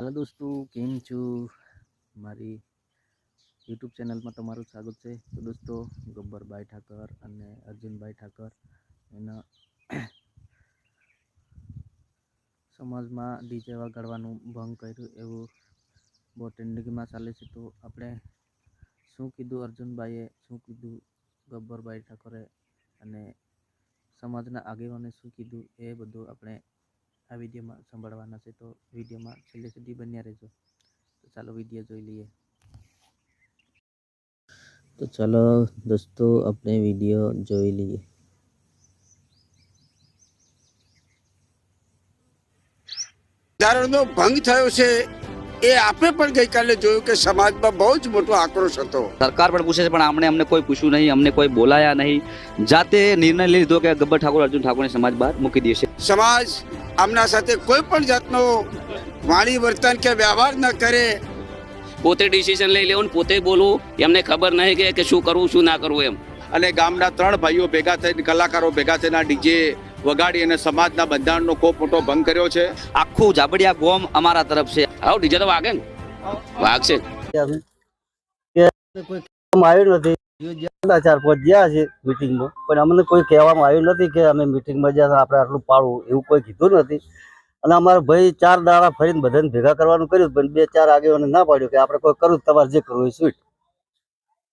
હાલો દોસ્તો, કેમ છો? મારી યુટ્યુબ ચેનલમાં તમારું સ્વાગત છે. તો દોસ્તો, ગબ્બરભાઈ ઠાકર અને અર્જુનભાઈ ઠાકર એના સમાજમાં ડીજે વગાડવાનું ભંગ કર્યું એવું બહુ ટ્રેન્ડિંગમાં ચાલે છે. તો આપણે શું કીધું અર્જુનભાઈએ? શું કીધું ગબ્બરભાઈ ઠાકરે? અને સમાજના આગેવાને શું કીધું? એ બધું આપણે આ વિડીયોમાં સંભાળવાના છે, તો વિડીયોમાં છેલ્લે સુધી બન્યા રહેજો. તો ચાલો વીડિયો જોઈ લઈએ. તો ચાલો દોસ્તો, આપણે વીડિયો જોઈ લઈએ. બંધારણનો ભંગ થયો છે. એ આપે પણ ગઈકાલે જોયું કે સમાજમાં બહુ જ મોટો આક્રોશ હતો. સરકાર પણ પૂછે છે પણ આમણે અમને કોઈ પૂછ્યું નહીં અમને કોઈ બોલાયા નહીં. જાતે નિર્ણય લીધો કે ગબ્બર ઠાકોર અર્જુન ઠાકોરને સમાજ બહાર મૂકી દેશે. સમાજ આમના સાથે કોઈ પણ જાતનો વાણી વર્તન કે વ્યવહાર ન કરે. પોતે ડિસિઝન લઈ લેવું પોતે બોલવું. એમને ખબર નહીં કે કે શું કરવું શું ના કરવું એમ. અને ગામના ત્રણ ભાઈઓ ભેગા થઈને કલાકારો ભેગા થઈને ડીજે વગાડી અને સમાજના બંધારણનો ખૂબ મોટો ભંગ કર્યો છે. આખું જાબડિયા ગોમ અમારા તરફ છે. આવો ડીજે તો વાગે ને. વાગશે. કોઈ કહેવામાં આવ્યું નથી. ચાર પાંચ ગયા છે મિટિંગમાં પણ અમને કોઈ કહેવામાં આવ્યું નથી કે અમે મિટિંગમાં જ્યાં આપણે આટલું પાડવું એવું કોઈ કીધું નથી. અને અમારા ભાઈ ચાર દાડા ફરીને બધાને ભેગા કરવાનું કર્યું પણ બે ચાર આગેવાને ના પાડ્યું કે આપણે કોઈ કરવું તમારે જે કરવું એ સ્વીટ.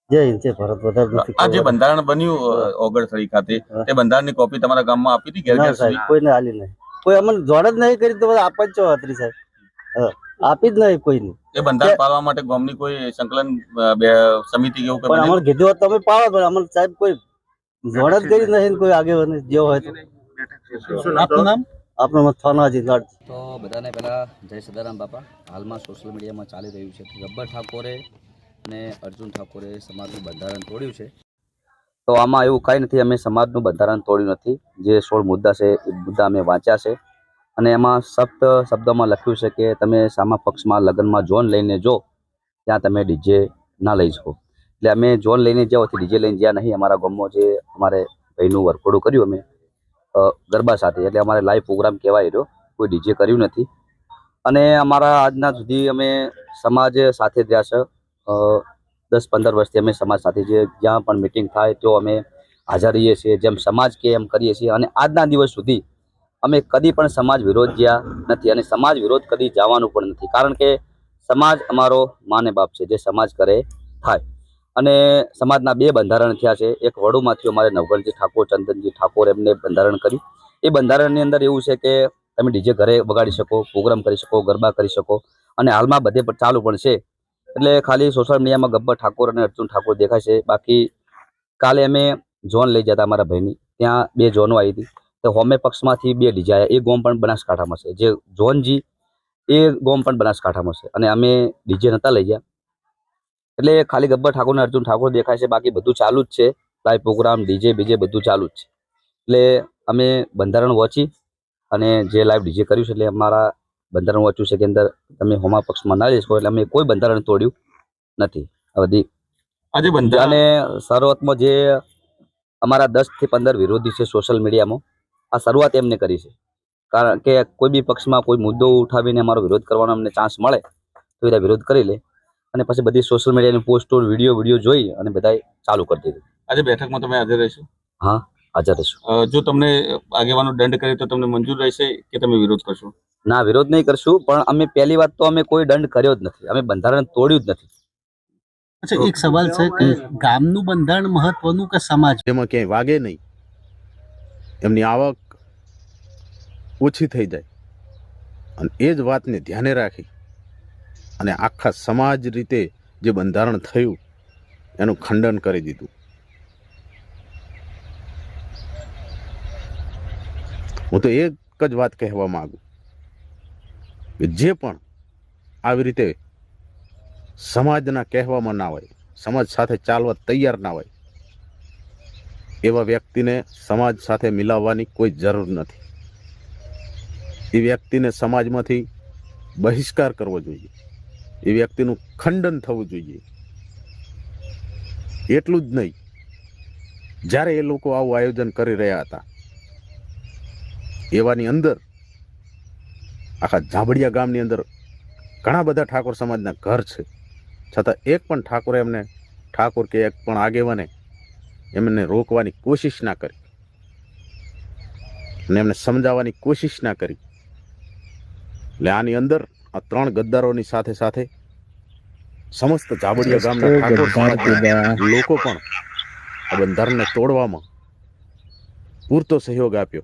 જય હિન્દ જય ભારત વધારે નથી આ જે બંધારણ બન્યું ઓગણસળી ખાતે તે બંધારણની કોપી તમારા ગામમાં આપી હતી ઘેર ના કોઈને હાલી નહીં. કોઈ અમને જોડ જ નહીં કરી તો આપવા જ છો અત્રી સાહેબ. હા, આપી જ નહીં કોઈને. એ બંધારણ પાળવા માટે ગામની કોઈ સંકલન સમિતિ કે એવું કઈ પણ બનેલું? કીધું હોત તમે પાડો પણ અમને સાહેબ કોઈ જોડ જ કરી નહીં ને કોઈ આગેવાને જેવો હોય તો. આપનું નામ? આપણું નામ થાનાજી લાડ. તો બધાને પહેલા જય સદારામ બાપા. હાલમાં સોશિયલ મીડિયામાં ચાલી રહ્યું છે. ગબ્બર ઠાકોરે અને અર્જુન ઠાકોરે સમાજનું બંધારણ તોડ્યું છે. તો આમાં એવું કાંઈ નથી અમે સમાજનું બંધારણ તોડ્યું નથી. જે સોળ મુદ્દા છે એ મુદ્દા અમે વાંચ્યા છે. અને એમાં સપ્ત શબ્દોમાં લખ્યું છે કે તમે સામા પક્ષમાં લગ્નમાં જોન લઈને જો, ત્યાં તમે ડીજે ના લઈ શકો. એટલે અમે જોન લઈને જાઓ ડીજે લઈને જ્યાં નહીં, અમારા ગામમાં જે અમારે ભાઈનું વરખોડું કર્યું અમે ગરબા સાથે. એટલે અમારે લાઈવ પ્રોગ્રામ કહેવાય રહ્યો. કોઈ ડીજે કર્યું નથી. અને અમારા આજના સુધી અમે સમાજ સાથે રહ્યા છે. દસ પંદર વર્ષથી અમે સમાજ સાથે જે જ્યાં પણ મિટિંગ થાય તો અમે હાજર રહીએ છીએ. જેમ સમાજ કે એમ કરીએ છીએ. અને આજના દિવસ સુધી અમે કદી પણ સમાજ વિરોધ જ્યાં નથી અને સમાજ વિરોધ કદી જવાનું પણ નથી. કારણ કે સમાજ અમારો માને બાપ છે, જે સમાજ કરે થાય. અને સમાજના બે બંધારણ થયા છે. એક વડુમાંથી અમારે નવગણજી ઠાકોર, ચંદનજી ઠાકોર એમને બંધારણ કર્યું. એ બંધારણની અંદર એવું છે કે તમે ડીજે ઘરે વગાડી શકો, પ્રોગ્રામ કરી શકો, ગરબા કરી શકો અને હાલમાં બધે પણ ચાલુ પણ છે. એટલે ખાલી સોશિયલ મીડિયામાં ગબ્બર ઠાકોર અને અર્જુન ઠાકોર દેખાય છે. બાકી કાલે અમે ઝોન લઈ જતા અમારા ભાઈની. ત્યાં બે ઝોનો આવી હતી. તો હોમે પક્ષમાંથી બે ડીજા એ ગોમ પણ બનાસકાંઠામાં છે. જે જોનજી એ ગોમ પણ બનાસકાંઠામાં છે. અને અમે ડીજે નહોતા લઈ ગયા. એટલે ખાલી ગબ્બર ઠાકોર અને અર્જુન ઠાકોર દેખાય છે બાકી બધું ચાલુ જ છે. લાઈવ પ્રોગ્રામ ડીજે બીજે બધું ચાલુ જ છે. એટલે અમે બંધારણ વાંચી અને જે લાઈવ ડીજે કર્યું છે એટલે અમારા બંધારણ વાંચ્યું છે કે અંદર તમે હોમા પક્ષમાં ના શકો એટલે અમે કોઈ બંધારણ તોડ્યું નથી. આ બધી બંધારણ અને શરૂઆતમાં જે અમારા દસથી પંદર વિરોધી છે સોશિયલ મીડિયામાં આ શરૂઆત એમને કરી છે. કારણ કે કોઈ બી પક્ષમાં કોઈ મુદ્દો ઉઠાવીને અમારો વિરોધ કરવાનો અમને ચાન્સ મળે તો બધા વિરોધ કરી લે. અને પછી બધી સોશિયલ મીડિયાની પોસ્ટો વીડિયો વીડિયો જોઈ અને બધાએ ચાલુ કરી દીધું. આજે બેઠકમાં તમે હાજર રહેશો? હાજર રહીશું. જો તમને આગેવાનો દંડ કરે તો તમને મંજૂર રહેશે કે તમે વિરોધ કરશો? ના વિરોધ નહીં કરશું પણ અમે પહેલી વાત તો અમે કોઈ દંડ કર્યો જ નથી. અમે બંધારણ તોડ્યું જ નથી. અચ્છા એક સવાલ છે કે ગામનું બંધારણ મહત્વનું કે સમાજ એમાં ક્યાંય વાગે નહીં. એમની આવક ઓછી થઈ જાય. અને એ જ વાતને ધ્યાને રાખી અને આખા સમાજ રીતે જે બંધારણ થયું, એનું ખંડન કરી દીધું. હું તો એક જ વાત કહેવા માગું કે જે પણ આવી રીતે સમાજના કહેવામાં ના હોય, સમાજ સાથે ચાલવા તૈયાર ના હોય એવા વ્યક્તિને સમાજ સાથે મિલાવવાની કોઈ જરૂર નથી. એ વ્યક્તિને સમાજમાંથી બહિષ્કાર કરવો જોઈએ. એ વ્યક્તિનું ખંડન થવું જોઈએ. એટલું જ નહીં. જ્યારે એ લોકો આવું આયોજન કરી રહ્યા હતા, એવાની અંદર, આખા ઝાબડિયા ગામની અંદર ઘણા બધા ઠાકોર સમાજના ઘર છે. છતાં એક પણ ઠાકોરે એમને, ઠાકોર કે એક પણ આગેવાને એમને રોકવાની કોશિશ ના કરી. અને એમને સમજાવવાની કોશિશ ના કરી. એટલે આની અંદર આ ત્રણ ગદ્દારોની સાથે સાથે સમસ્ત જાબડિયા ગામના ઠાકોર સમાજના લોકો પણ આ બંધારણને તોડવામાં પૂરતો સહયોગ આપ્યો.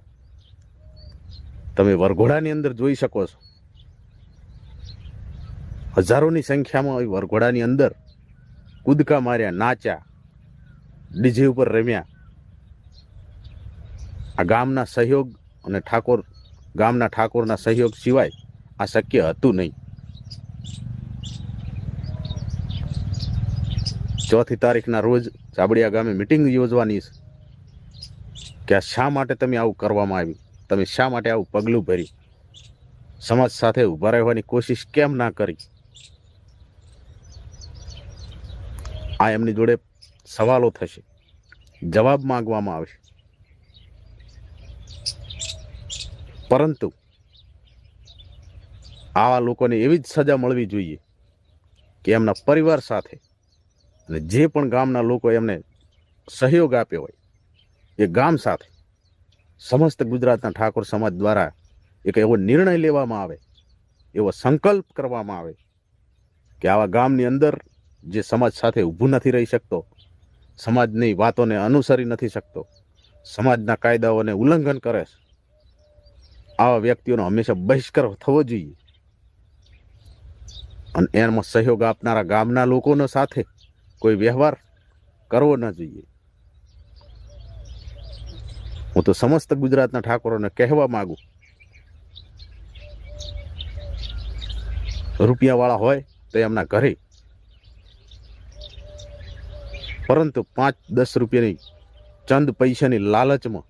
તમે વરઘોડાની અંદર જોઈ શકો છો. હજારોની સંખ્યામાં વરઘોડાની અંદર કૂદકા માર્યા નાચ્યા ડીજે ઉપર રમ્યા. આ ગામના સહયોગ અને ઠાકોર, ગામના ઠાકોરના સહયોગ સિવાય આ શક્ય હતું નહીં. ચોથી તારીખના રોજ ચાબડિયા ગામે મિટિંગ યોજવાની છે. કે શા માટે તમે આવું કરવામાં આવ્યું તમે શા માટે આવું પગલું ભરી? સમાજ સાથે ઊભા રહેવાની કોશિશ કેમ ના કરી? આ એમની જોડે સવાલો થશે. જવાબ માંગવામાં આવશે. પરંતુ આવા લોકોને એવી જ સજા મળવી જોઈએ કે એમના પરિવાર સાથે અને જે પણ ગામના લોકો એમને સહયોગ આપ્યો હોય, એ ગામ સાથે સમસ્ત ગુજરાતના ઠાકોર સમાજ દ્વારા એક એવો નિર્ણય લેવામાં આવે, એવો સંકલ્પ કરવામાં આવે કે આવા ગામની અંદર જે સમાજ સાથે ઊભું નથી રહી શકતો સમાજની વાતોને અનુસરી નથી શકતો. સમાજના કાયદાઓને ઉલ્લંઘન કરે છે. આવા વ્યક્તિઓનો હંમેશા બહિષ્કાર થવો જોઈએ. અને એમાં સહયોગ આપનારા ગામના લોકોનો સાથે કોઈ વ્યવહાર કરવો ન જોઈએ. હું તો સમસ્ત ગુજરાતના ઠાકોરોને કહેવા માગું. રૂપિયાવાળા હોય તો એમના ઘરે પરંતુ પાંચ દસ રૂપિયાની ચંદ પૈસાની લાલચમાં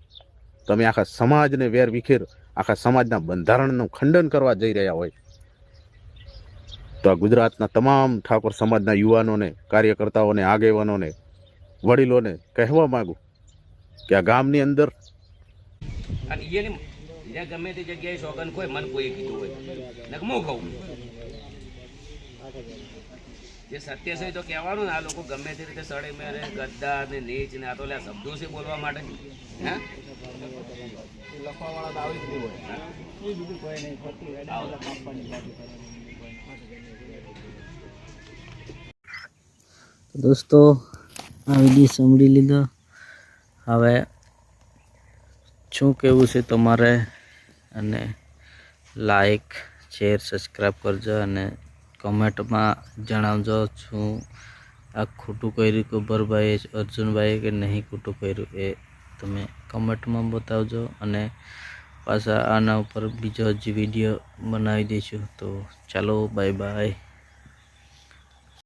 તમે આખા સમાજને વેર વિખેર, આખા સમાજના બંધારણનું ખંડન કરવા જઈ રહ્યા હોય. તો આ ગુજરાતના તમામ ઠાકોર સમાજના યુવાનોને, કાર્યકર્તાઓને, આગેવાનોને, વડીલોને કહેવા માગું કે આ ગામની અંદર જગ્યાએ જે સત્ય છે તો કહેવાનું ને આ લોકો ગમે તે રીતે સડે મેરે ગદ્દા ને નીચ ને આ તો શબ્દો છે બોલવા માટે. હે? તો આવી જ નહીં હોય. તો દોસ્તો આ વીડિયો સાંભળી લીધો. હવે શું કહેવું છે તમારે? અને લાઈક શેર સબસ્ક્રાઈબ કરજો અને કમેન્ટમાં જણાવજો શું આ ખોટું કર્યું ગબ્બરભાઈએ અર્જુનભાઈએ કે નહીં ખોટું કર્યું એ તમે કમેન્ટમાં બતાવજો અને પાછા આના ઉપર બીજો હજી વીડિયો બનાવી દઈશું. તો ચાલો બાય બાય